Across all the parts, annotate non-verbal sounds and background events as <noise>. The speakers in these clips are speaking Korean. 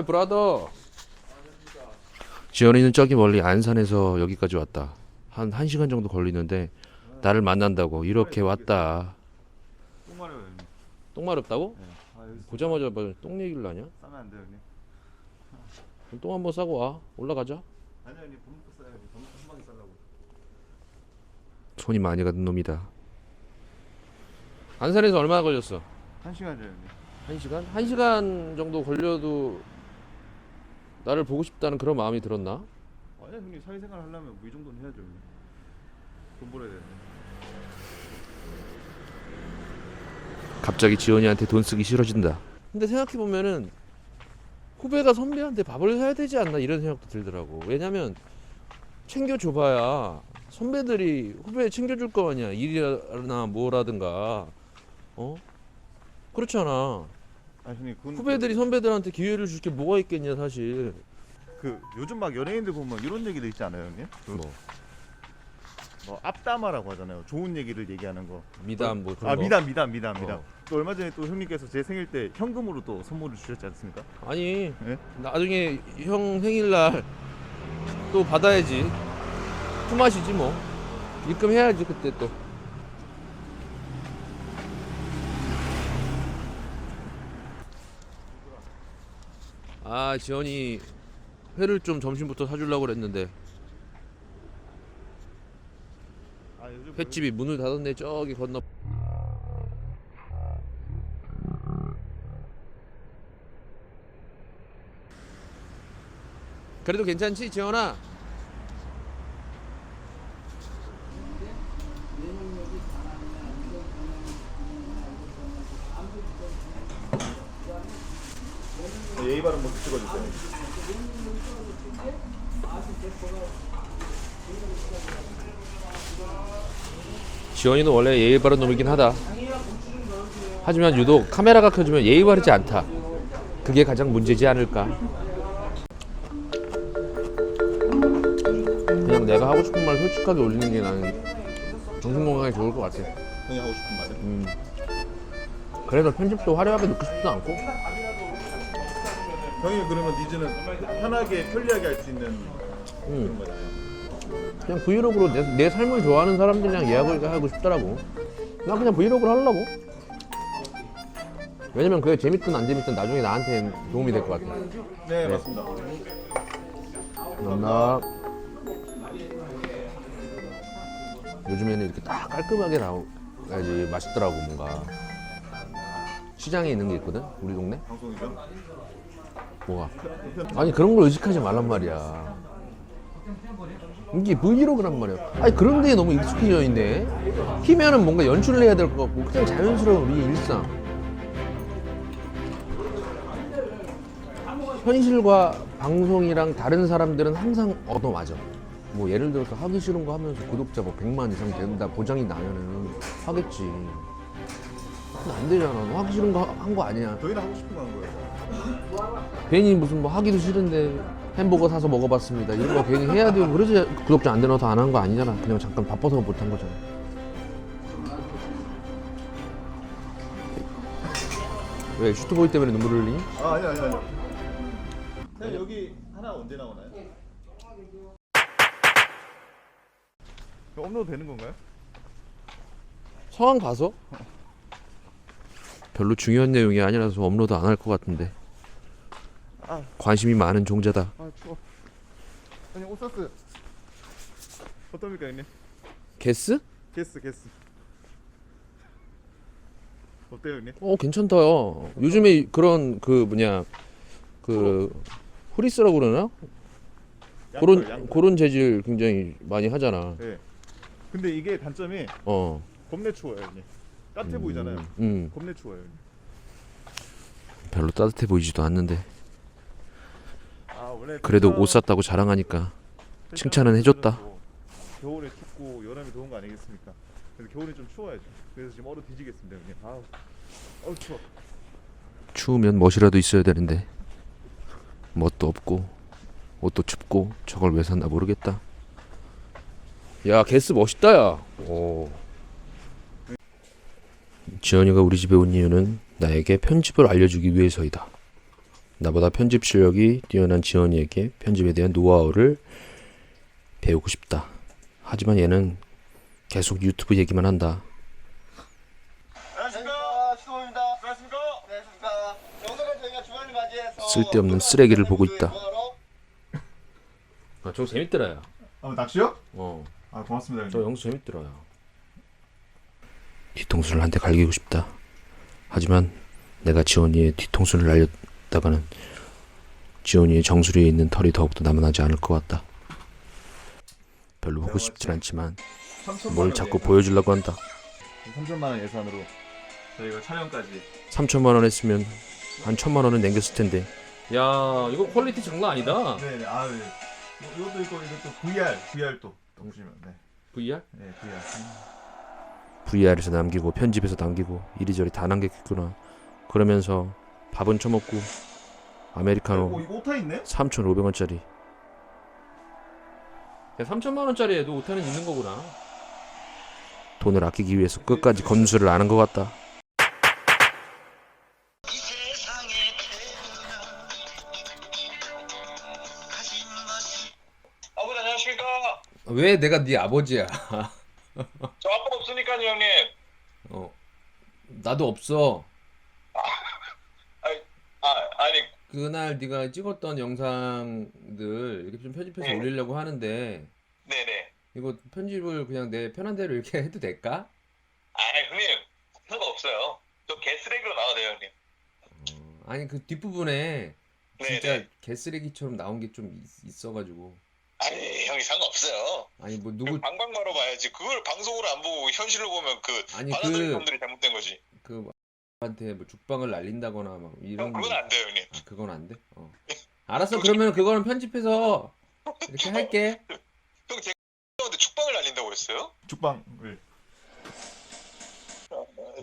어이 브라더 지연이는 저기 멀리 안산에서 여기까지 왔다 한 1시간 정도 걸리는데 나를 만난다고 이렇게 왔다 똥 마려요 형님. 똥 마렵다고? 네. 아 여기 보자마자 뭐똥 얘기를 하냐? 싸면 안 돼요 형님. 그럼 똥 한번 싸고 와 올라가자 아니요 형님 밥 먹고 싸요. 밥 먹고 한 방에 싸려고. 손이 많이 가는 놈이다 안산에서 얼마나 걸렸어? 한 시간이요 형님. 한 시간? 한 시간 정도 걸려도 나를 보고 싶다는 그런 마음이 들었나? 아니야 형님 사회생활 하려면 뭐이 정도는 해야죠 형님. 돈 벌어야 되는데. 갑자기 지원이한테 돈 쓰기 싫어진다. 근데 생각해 보면은 후배가 선배한테 밥을 사야 되지 않나 이런 생각도 들더라고. 왜냐면 챙겨줘봐야 선배들이 후배 챙겨줄 거 아니야. 일이나 뭐라든가. 어? 그렇잖아. 아 형님 그건 후배들이 선배들한테 기회를 줄 게 뭐가 있겠냐 사실. 그 요즘 막 연예인들 보면 이런 얘기도 있지 않아요 형님? 그 뭐 뭐 앞담화라고 하잖아요. 좋은 얘기를 얘기하는 거. 미담 뭐 그런 아 거. 미담 미담 미담 미담. 어. 또 얼마 전에 또 형님께서 제 생일 때 현금으로 또 선물을 주셨지 않습니까? 아니 예? 나중에 형 생일날 또 받아야지. 품앗이지 뭐. 입금해야지 그때 또. 아 지원이 회를 좀 점심부터 사주려고 그랬는데. 아 요즘 횟집이 문을 닫았네. 저기 건너. 그래도 괜찮지 지원아? 예의 바른 모습 찍어주세요. 지원이는 원래 예의 바른 놈이긴 하다. 하지만 유독 카메라가 켜지면 예의 바르지 않다. 그게 가장 문제지 않을까. 그냥 내가 하고 싶은 말 솔직하게 올리는 게 나는 정신 건강에 좋을 것 같아. 형이 하고 싶은 말은? 음. 그래서 편집도 화려하게 넣고 싶지도 않고. 형이 그러면 니즈는 편하게 편리하게 할 수 있는 음. 그런 거잖아요. 그냥 브이로그로 내, 내 삶을 좋아하는 사람들이랑 예약을 하고 싶더라고. 나 그냥 브이로그를 하려고. 왜냐면 그게 재밌든 안 재밌든 나중에 나한테 도움이 될 것 같아. 네, 맞습니다. 감사합니다. 요즘에는 이렇게 딱 깔끔하게 나와야지 맛있더라고 뭔가. 시장에 있는 게 있거든 우리 동네. 방송이죠? 뭐가? 아니 그런 걸 의식하지 말란 말이야. 이게 브이로그란 말이야. 아니 그런 데에 너무 익숙해져 있네. 키면은 뭔가 연출을 해야 될 것 같고 그냥 자연스러운 우리 일상. 현실과 방송이랑 다른 사람들은 항상 얻어맞아. 뭐 예를 들어서 하기 싫은 거 하면서 구독자 뭐 100만 이상 된다 보장이 나면은 하겠지. 근데 안 되잖아. 너 하기 싫은 거 한 거 아니야. 저희는 하고 싶은 거 한 거예요. 괜히 무슨 뭐 하기도 싫은데 햄버거 사서 먹어봤습니다. 이런 거 괜히 해야 되고 그러지 구독자 안 되나서 안 한 거 아니잖아. 그냥 잠깐 바빠서 못 한 거잖아. 왜 슈트보이 때문에 눈물을 흘리니? 아, 아니 아니 아니. 형 여기 하나 언제 나오나요? 이거 업로드 되는 건가요? 성황 가서? 별로 중요한 내용이 아니라서 업로드 안 할 것 같은데 아, 관심이 많은 종자다. 아 추워. 아니 오사스. 어떻습니까 형님? 게스? 게스 게스. 어때요 형님? 어 괜찮다요. 요즘에 그런 그 뭐냐 그 후리스라고 그러나? 그런 양털, 양털. 그런 재질 굉장히 많이 하잖아. 네. 근데 이게 단점이 어. 겁내 추워요 형님. 따뜻해 보이잖아요. 음. 겁내 추워요 형님. 별로 따뜻해 보이지도 않는데. 그래도 옷 샀다고 자랑하니까 칭찬은 해줬다. 또 겨울에 춥고 여름에 더운 거 아니겠습니까? 그래서 겨울에 좀 추워야죠. 그래서 지금 얼어 뒤지겠습니다 형님. 아우, 어우 추워. 추우면 멋이라도 있어야 되는데 멋도 없고 옷도 춥고 저걸 왜 샀나 모르겠다. 야 게스 멋있다 야. 오. 지연이가 우리 집에 온 이유는 나에게 편집을 알려주기 위해서이다. 나보다 편집 실력이 뛰어난 지원이에게 편집에 대한 노하우를 배우고 싶다. 하지만 얘는 계속 유튜브 얘기만 한다. 맞이해서 쓸데없는 쓰레기를 보고 있다. 아, 저거 재밌더라요. 아 낚시요? 어, 아 고맙습니다 저 형님. 영수 재밌더라요. 뒤통수를 한 대 갈기고 싶다. 하지만 내가 지원이의 뒤통수를 날 렸다가는 지원이의 정수리에 있는 털이 더욱더 남아나지 않을 것 같다. 별로 보고 싶진 않지만 3천만 뭘원 자꾸. 보여주려고 한다. 3천만 원 예산으로 저희가 촬영까지 3천만 원 했으면 한 천만 원은 남겼을 텐데. 야, 이거 퀄리티 장난 아니다. 네네 아 네. 뭐, 이것도 있고 이것도 VR VR 또 보시면 네. VR? 네 VR. VR에서 남기고 편집에서 남기고 이리저리 다 남겼구나. 그러면서 밥은 처먹고 오 아메리카노 이거 오타 있네? 3,500원짜리. 야, 3천만 원짜리에도 오타는 있는 거구나. 돈을 아끼기 위해서 끝까지 검수를 안 한 것 같다. 아버지 안녕하십니까? 왜 내가 네 아버지야? 저 아빠 없으니까요 형님. 어, 나도 없어. 아 아니 그날 네가 찍었던 영상들 이렇게 좀 편집해서 네. 올리려고 하는데 네네. 이거 편집을 그냥 내 편한 대로 이렇게 <laughs> 해도 될까? 아 형님 상관없어요. 저 개쓰레기로 나와도 돼요 형님. 어, 아니 그 뒷부분에 진짜 네네. 개쓰레기처럼 나온 게 좀 있어가지고 아니 형이 상관없어요. 아니 뭐 누구 방방바로 봐야지. 그걸 방송으로 안 보고 현실로 보면 그 아니 그 놈들이 잘못된 거지. 그 한테 뭐 죽방을 날린다거나 막 이런 형 그건 안 돼요 형님. 아 그건 안 돼? 어. <laughs> 알았어 그러면 그거는 편집해서 이렇게 할게 형 제가 형한테 죽방을 날린다고 했어요? 죽방을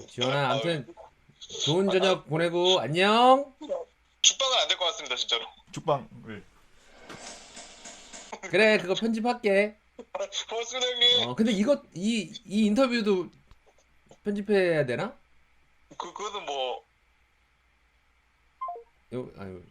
지원아 아무튼 좋은 저녁 보내고 안녕 죽방은 안 될 것 같습니다 진짜로. 죽방을 <laughs> 그래 그거 편집할게 고맙습니다 형님. 어 근데 이거 이, 이 인터뷰도 편집해야 되나? 그 그거는 뭐 요, 아유.